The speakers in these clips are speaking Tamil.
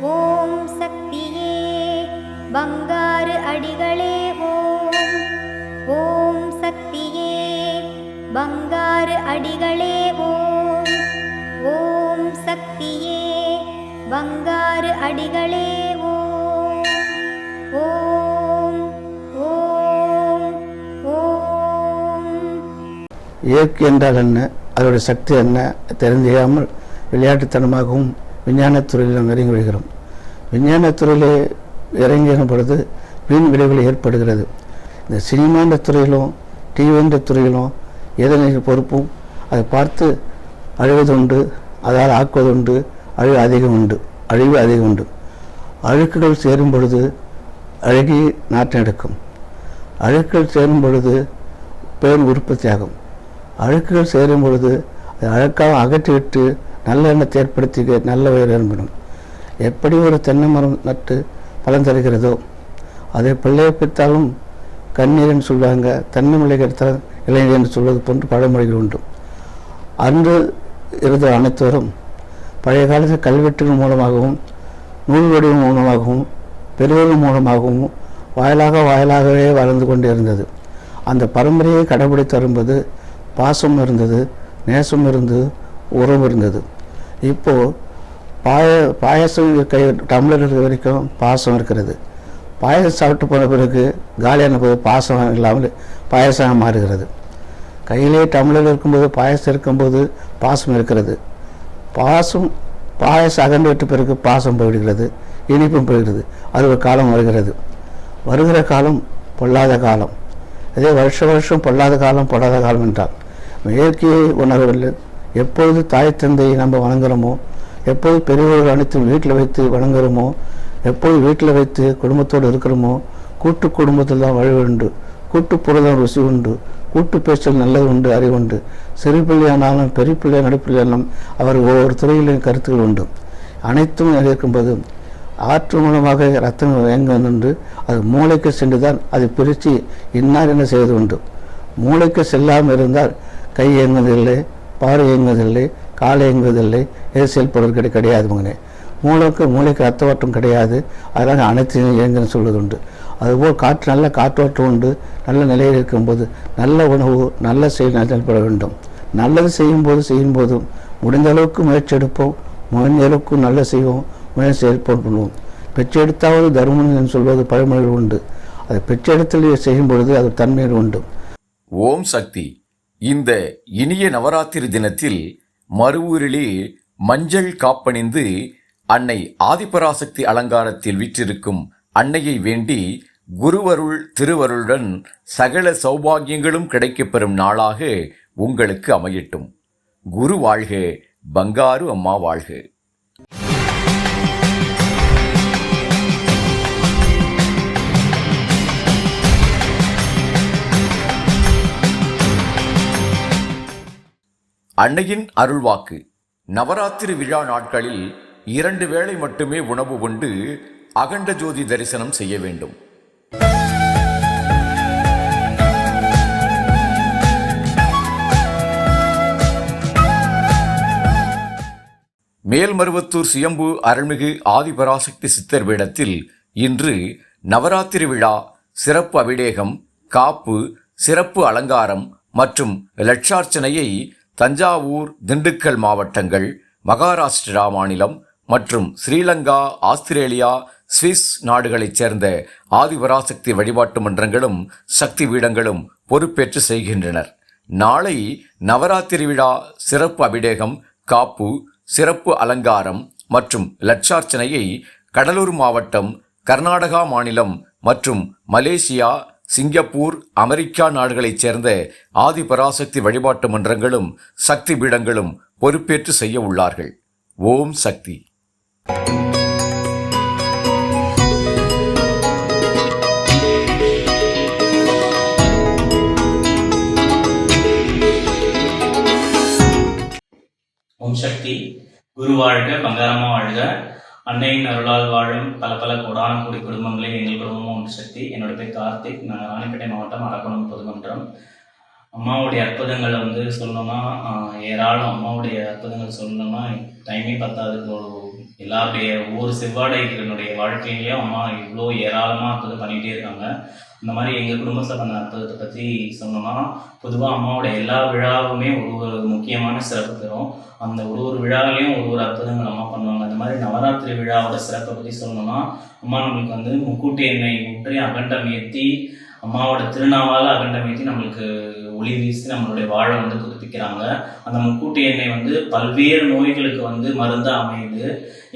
ஓம் சக்தியே பங்காறு அடிகளே ஓம். ஓம் சக்தியே பங்காறு அடிகளே ஓம். ஓம் சக்தியே பங்காறு அடிகளே ஓம். ஓம் ஓம் ஓம். இயற்கை என்றால் என்ன? அதோடைய சக்தி என்ன? தெரிஞ்சியாமல் விளையாட்டுத்தனமாகவும் விஞ்ஞானத்துறையில் நாம் இறங்கி விடுகிறோம் விஞ்ஞானத்துறையிலே இறங்கின பொழுது வீண் விளைவுகள் ஏற்படுகிறது. இந்த சினிமான்ற துறையிலும் டிவின்ற துறையிலும் எதனை பொறுப்பும் அதை பார்த்து அழுவதுண்டு அதால் ஆக்குவதுண்டு அழிவு அதிகம் உண்டு அழிவு அதிகம் உண்டு. அழுக்குகள் சேரும் பொழுது அழுகி நாற்றம் எடுக்கும். அழுக்குகள் சேரும் பொழுது பேர் உற்பத்தியாகும். அழுக்குகள் சேரும் பொழுது அதை அழுக்காக அகற்றிவிட்டு நல்ல எண்ணத்தை ஏற்படுத்தி நல்ல உயர் ஏற்படும். எப்படி ஒரு தென்னை மரம் நட்டு பலன் தருகிறதோ அதை பிள்ளையை பெற்றாலும் கண்ணீர்னு சொல்லுவாங்க தென்னை மலை கிடைத்தால் இளைஞர் என்று சொல்வது போன்று பழமொழிகள் உண்டு. அன்று இருந்த அனைத்தோரும் பழைய காலத்தில் கல்வெட்டுகள் மூலமாகவும் நூல் வடிவம் மூலமாகவும் பெரியவர்கள் மூலமாகவும் வாயிலாக வாயிலாகவே வளர்ந்து கொண்டு இருந்தது. அந்த பரம்பரையை கடைபிடித்து வரும்போது பாசம் இருந்தது நேசம் இருந்தது உறவு இருந்தது. இப்போது பாய பாயசம் கை டம்ளர் இருக்கிற வரைக்கும் பாசம் இருக்கிறது. பாயசம் சாப்பிட்டு போன பிறகு காலியான போது பாசம் இல்லாமல் பாயசமாக மாறுகிறது. கையிலே டம்ளர் இருக்கும்போது பாயசம் இருக்கும்போது பாசம் இருக்கிறது. பாசம் பாயசம் அகன்று விட்ட பிறகு பாசம் போய்விடுகிறது. இனிப்பும் போய்கிறது அது ஒரு காலம் வருகிறது. வருகிற காலம் பொல்லாத காலம். இதே வருஷ வருஷம் பொல்லாத காலம் பொல்லாத காலம் என்றால் இயற்கையை உணர்வில்லை எப்பொழுது தாய் தந்தையை நம்ம வணங்குறோமோ எப்போது பெரியவர்கள் அனைத்தும் வீட்டில் வைத்து வணங்குறோமோ எப்போது வீட்டில் வைத்து குடும்பத்தோடு இருக்கிறோமோ கூட்டு குடும்பத்தில் தான் வழி உண்டு. கூட்டு புறதான் ருசி உண்டு. கூட்டு பேச்சல் நல்லது உண்டு அறிவு உண்டு. சிறு பிள்ளையானாலும் பெரிய பிள்ளையா நடுப்பிள்ளையானாலும் அவர் ஒவ்வொரு துறையிலும் கருத்துக்கள் உண்டு. அனைத்தும் இருக்கும்போது ஆற்று மூலமாக ரத்தம் இயங்க நின்று அது மூளைக்கு சென்று தான் அதை பிரித்து இன்னார் என்ன செய்வது உண்டு. மூளைக்கு செல்லாமல் இருந்தால் கை இயங்குவதில்லை பாறை இயங்குவதில்லை காலை இயங்குவதில்லை எது செயல்படுவது கிடையாது மகனே. மூளைக்கு மூளைக்கு ரத்த ஓட்டம் கிடையாது. அதனால் அனைத்தையும் இயங்குன்னு சொல்வது உண்டு அதுபோல் காற்று நல்ல காற்றோட்டம் உண்டு. நல்ல நிலையில் இருக்கும்போது நல்ல உணவு நல்ல செயல் செயல்பட வேண்டும். நல்லது செய்யும்போது செய்யும்போதும் முடிந்த அளவுக்கு முயற்சி எடுப்போம். முடிந்த அளவுக்கு நல்ல செய்வோம். முயற்சி செயல்பாடு பண்ணுவோம் பெற்றெடுத்தாவது தர்மம் என்று சொல்வது பழமொழிகள் உண்டு. அதை பெற்றெடுத்தல் செய்யும் பொழுது அது தன்மையில் உண்டு. ஓம் சக்தி. இந்த இனிய நவராத்திரி தினத்தில் மறுவூரிலே மஞ்சள் காப்பணிந்து அன்னை ஆதிபராசக்தி அலங்காரத்தில் வீற்றிருக்கும் அன்னையை வேண்டி குருவருள் திருவருளுடன் சகல சௌபாகியங்களும் கிடைக்கப்பெறும் நாளாக உங்களுக்கு அமையட்டும். குரு வாழ்க பங்காரு அம்மா வாழ்க. அன்னையின் அருள்வாக்கு. நவராத்திரி விழா நாட்களில் இரண்டு வேளை மட்டுமே உணவு உண்டு. அகண்ட ஜோதி தரிசனம் செய்ய வேண்டும். மேல்மருவத்தூர் சுயம்பு அருள்மிகு ஆதிபராசக்தி சித்தர் வேடத்தில் இன்று நவராத்திரி விழா சிறப்பு அபிடேகம் காப்பு சிறப்பு அலங்காரம் மற்றும் லட்சார்ச்சனையை தஞ்சாவூர் திண்டுக்கல் மாவட்டங்கள் மகாராஷ்டிரா மாநிலம் மற்றும் ஸ்ரீலங்கா ஆஸ்திரேலியா சுவிஸ் நாடுகளைச் சேர்ந்த ஆதிபராசக்தி வழிபாட்டு மன்றங்களும் சக்தி பீடங்களும் பொறுப்பேற்று செய்கின்றனர். நாளை நவராத்திரி விழா சிறப்பு அபிடேகம் காப்பு சிறப்பு அலங்காரம் மற்றும் லட்சார்ச்சனையை கடலூர் மாவட்டம் கர்நாடகா மாநிலம் மற்றும் மலேசியா சிங்கப்பூர் அமெரிக்கா நாடுகளைச் சேர்ந்த ஆதிபராசக்தி வழிபாட்டு மன்றங்களும் சக்தி பீடங்களும் பொறுப்பேற்று செய்ய உள்ளார்கள். ஓம் சக்தி. ஓம் சக்தி. குரு வாழ்க பங்காரமா வாழ்க. அன்னையின் அருளால் வாழும் பல பல கோடான கோடி குடும்பங்களில் எங்கள் குடும்பமும் ஒன்று சக்தி என்னோட பேர் கார்த்திக். நான் ராணிப்பேட்டை மாவட்டம் அரக்கணம் பொதுமன்றம். அம்மாவுடைய அற்புதங்களை வந்து சொல்லணும்னா ஏராளம் அம்மாவுடைய அற்புதங்கள் சொல்லணும்னா டைமே பத்தாது ஒரு எல்லாருடைய ஒவ்வொரு செவ்வாடைகளுடைய வாழ்க்கையிலையும் அம்மா இவ்வளோ ஏராளமாக அற்புதம் பண்ணிகிட்டே இருக்காங்க. இந்த மாதிரி எங்கள் குடும்பத்தில் பண்ண அற்புதத்தை பற்றி சொன்னோம்னா பொதுவாக அம்மாவோட எல்லா விழாவுமே ஒரு ஒரு முக்கியமான சிறப்பு பெறும் அந்த ஒரு ஒரு விழாவிலையும் ஒரு ஒரு அற்புதங்கள் அம்மா பண்ணுவாங்க. அந்த மாதிரி நவராத்திரி விழாவோட சிறப்பை பற்றி சொல்லணும்னா அம்மா நம்மளுக்கு வந்து முக்கூட்டு எண்ணெய் ஊற்றி அகண்டம் ஏற்றி அம்மாவோட திருநாவால் அகண்டம் ஏற்றி நம்மளுக்கு ஒளி வீசி நம்மளுடைய வாழை வந்து புதுப்பிக்கிறாங்க. அந்த முக்கூட்டு எண்ணெய் வந்து பல்வேறு நோய்களுக்கு வந்து மருந்தாக அமையுது.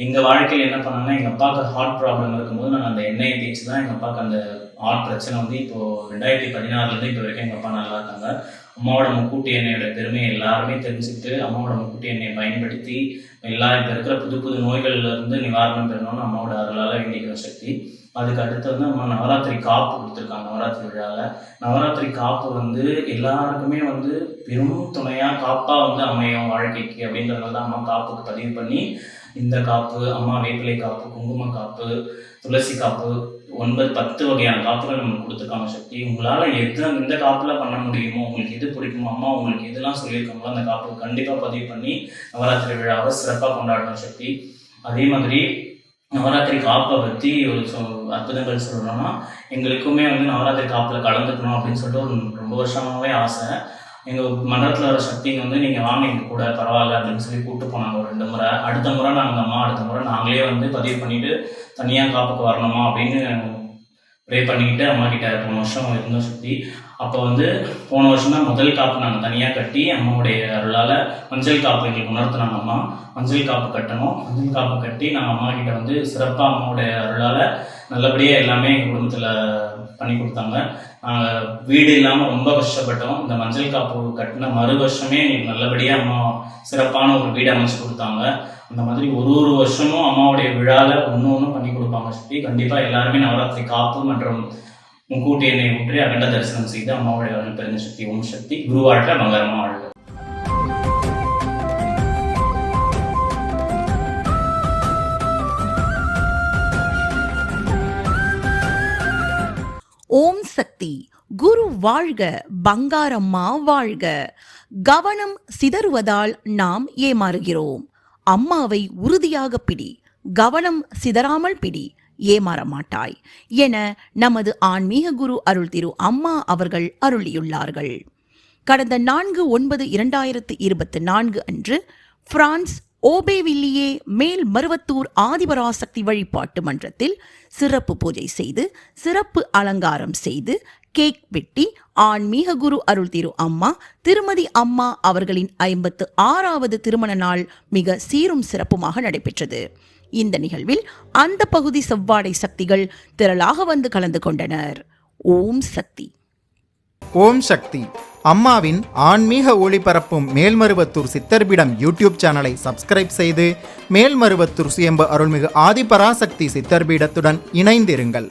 எங்கள் வாழ்க்கையில் என்ன பண்ணாங்கன்னா எங்கள் அப்பாவுக்கு ஹார்ட் ப்ராப்ளம் இருக்கும்போது நாங்கள் அந்த எண்ணெயை தேய்ச்சி தான் எங்கள் அப்பாவுக்கு அந்த ஹார்ட் பிரச்சனை வந்து இப்போது ரெண்டாயிரத்தி பதினாறுலேருந்து இப்போ வரைக்கும் எங்கள் அப்பா நல்லா இருக்காங்க. அம்மாவோட முக்கூட்டு எண்ணெயோட பெருமையை எல்லாருமே தெரிஞ்சுக்கிட்டு அம்மாவோட முக்கூட்டு எண்ணெயை பயன்படுத்தி எல்லா இப்போ இருக்கிற புது புது நோய்கள்லேருந்து நிவாரணம் பெறணும்னு அம்மாவோட அருளால் வேண்டிக்கிற சக்தி. அதுக்கு அடுத்து வந்து நம்ம நவராத்திரி காப்பு கொடுத்துருக்காங்க நவராத்திரி விழாவில் நவராத்திரி காப்பு வந்து எல்லாருக்குமே வந்து பெரும் துணையாக காப்பாக வந்து அமையும் வாழ்க்கைக்கு அப்படின்றதுனால தான் அம்மா காப்புக்கு பதிவு பண்ணி இந்த காப்பு அம்மா வேப்பிலை காப்பு குங்கும காப்பு துளசி காப்பு ஒன்பது பத்து வகையான காப்புகள் நம்மளுக்கு கொடுத்துருக்காங்க சக்தி. உங்களால் எது இந்த காப்பில் பண்ண முடியுமோ உங்களுக்கு எது பிடிக்குமோ அம்மா உங்களுக்கு எதெல்லாம் சொல்லியிருக்காங்களோ அந்த காப்பு கண்டிப்பாக பதிவு பண்ணி நவராத்திரி விழாவை சிறப்பாக கொண்டாடணும் சக்தி. அதே மாதிரி நவராத்திரி காப்பை பற்றி ஒரு சொ அற்புதங்கள் சொல்லணும்னா எங்களுக்குமே வந்து நவராத்திரி காப்பில் கலந்துக்கணும் அப்படின்னு சொல்லிட்டு ஒரு ரொம்ப வருஷமாகவே ஆசை. எங்கள் மண்டலத்தில் வர சக்திங்க வந்து நீங்கள் வாங்க எங்கள் கூட பரவாயில்ல அப்படின்னு சொல்லி கூப்பிட்டு போனாங்க. ஒரு ரெண்டு முறை. அடுத்த முறை நாங்கள் அம்மா அடுத்த முறை நாங்களே வந்து பதிவு பண்ணிவிட்டு தனியாக காப்புக்கு வரணுமா அப்படின்னு ப்ரே பண்ணிக்கிட்டு அம்மா கிட்ட போன வருஷம் இருந்தோம் சுற்றி அப்போ வந்து போன வருஷம் தான் முதல் காப்பு நாங்கள் தனியாக கட்டி அம்மாவுடைய அருளால் மஞ்சள் காப்பு எங்களுக்கு உணர்த்தினாங்க அம்மா. மஞ்சள் காப்பு கட்டணும். மஞ்சள் காப்பு கட்டி நாங்கள் அம்மா கிட்ட வந்து சிறப்பாக அம்மாவுடைய அருளால் நல்லபடியாக எல்லாமே எங்கள் குடும்பத்தில் பண்ணி கொடுத்தாங்க. நாங்கள் வீடு இல்லாமல் ரொம்ப கஷ்டப்பட்டோம். இந்த மஞ்சள் காப்பு கட்டின மறு வருஷமே எங்களுக்கு நல்லபடியாக அம்மா சிறப்பான ஒரு வீடு அமைச்சு கொடுத்தாங்க. அந்த மாதிரி ஒரு ஒரு வருஷமும் அம்மாவுடைய விழாவில் ஒன்று ஒன்றும் பண்ணி கொடுப்பாங்க சுற்றி கண்டிப்பாக எல்லாருமே நவராத்திரி காப்பு மற்றும் முக்கூட்டி எண்ணெய் ஊற்றி அகண்ட தரிசனம் செய்து அம்மாவுடைய அருள் பெருந்த சக்தி ஓம் சக்தி. குருவாழ்க மகரமா வாழ்க. குரு வாழ்க பங்காரம்மா வாழ்க. கவனம் சிதறுவதால் நாம் ஏமாறுகிறோம். அம்மாவை உறுதியாக பிடி கவனம் சிதறாமல் பிடி ஏமாற மாட்டாய் என நமது ஆன்மீக குரு அருள் திரு அம்மா அவர்கள் அருளியுள்ளார்கள். கடந்த நான்கு ஒன்பது இரண்டாயிரத்து இருபத்தி நான்கு அன்று பிரான்ஸ் ஓபேவில்லியே மேல் மருவத்தூர் ஆதிபராசக்தி வழிபாட்டு மன்றத்தில் சிறப்பு பூஜை செய்து சிறப்பு அலங்காரம் செய்து கேக் வெட்டி ஆன்மீக குரு அருள் திரு அம்மா திருமதி அம்மா அவர்களின் ஐம்பத்து ஆறாவது திருமண நாள் மிக சீரும் சிறப்புமாக நடைபெற்றது. இந்த நிகழ்வில் அந்த பகுதி செவ்வாடை சக்திகள் திரளாக வந்து கலந்து கொண்டனர். ஓம் சக்தி. ஓம் சக்தி. அம்மாவின் ஆன்மீக ஒளிபரப்பும் மேல்மருவத்தூர் சித்தர்பிடம் யூடியூப் சேனலை சப்ஸ்கிரைப் செய்து மேல்மருவத்தூர் சுயம்பு அருள்மிகு ஆதிபராசக்தி சித்தர்பீடத்துடன் இணைந்திருங்கள்.